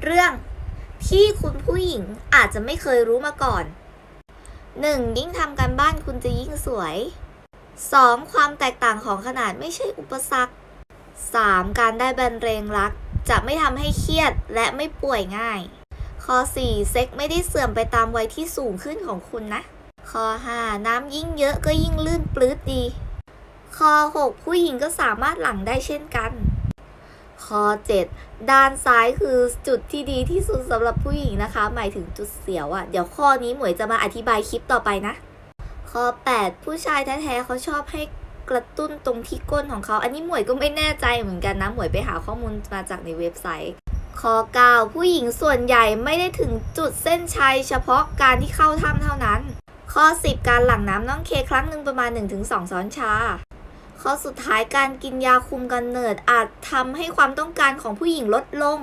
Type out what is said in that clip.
เรื่องที่คุณผู้หญิงอาจจะไม่เคยรู้มาก่อน 1. ยิ่งทำการบ้านคุณจะยิ่งสวย 2. ความแตกต่างของขนาดไม่ใช่อุปสรรค 3. การได้แบรนเรงรัก จะไม่ทำให้เครียดและไม่ป่วยง่าย ข้อ 4. เซ็กไม่ได้เสื่อมไปตามวัยที่สูงขึ้นของคุณนะ ข้อ 5. น้ำยิ่งเยอะก็ยิ่งลื่นปลื้ดดี ข้อ 6. ผู้หญิงก็สามารถหลังได้เช่นกัน ข้อ7ด้านซ้ายคือจุดที่ดีที่สุดสำหรับผู้หญิงนะคะ หมายถึงจุดเสียวอะ่ะ เดี๋ยวข้อนี้หมวยจะมาอธิบายคลิปต่อไปนะ ข้อ 8 ผู้ชายแท้ๆเขาชอบให้กระตุ้นตรงที่ก้นของเขา อันนี้หมวยก็ไม่แน่ใจเหมือนกันนะ หมวยไปหาข้อมูลมาจากในเว็บไซต์ข้อ9ผู้หญิงส่วนใหญ่ไม่ได้ถึงจุดเส้นชัย เฉพาะการที่เข้าถ้ำเท่านั้น ข้อ 10 การหลั่งน้ำน้องเคครั้งหนึ่งประมาณ 1-2 ช้อนชา ข้อสุดท้ายการกินยาคุมกำเนิดอาจทำให้ความต้องการของผู้หญิงลดลง